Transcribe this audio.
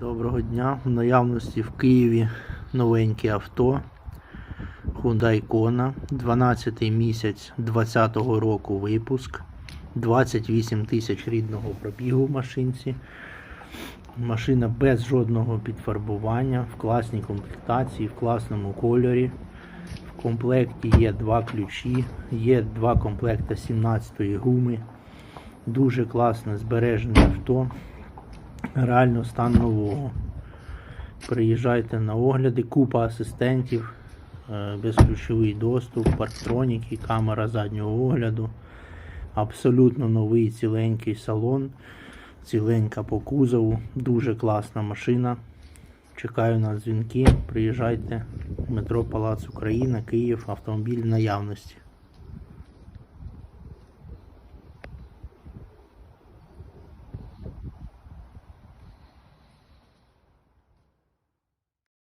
Доброго дня. В наявності в Києві новеньке авто. Hyundai Kona. 12 місяць 2020 року випуск. 28 тисяч рідного пробігу в машинці. Машина без жодного підфарбування, в класній комплектації, в класному кольорі. В комплекті є два ключі, є два комплекти 17-ї гуми. Дуже класне збережене авто. Реально стан нового. Приїжджайте на огляди, купа асистентів, е, безключовий доступ, парктроніки, камера заднього огляду. Абсолютно новий ціленький салон, ціленька по кузову, дуже класна машина. Чекаю на дзвінки. Приїжджайте. Метро Палац Україна, Київ, автомобіль наявності.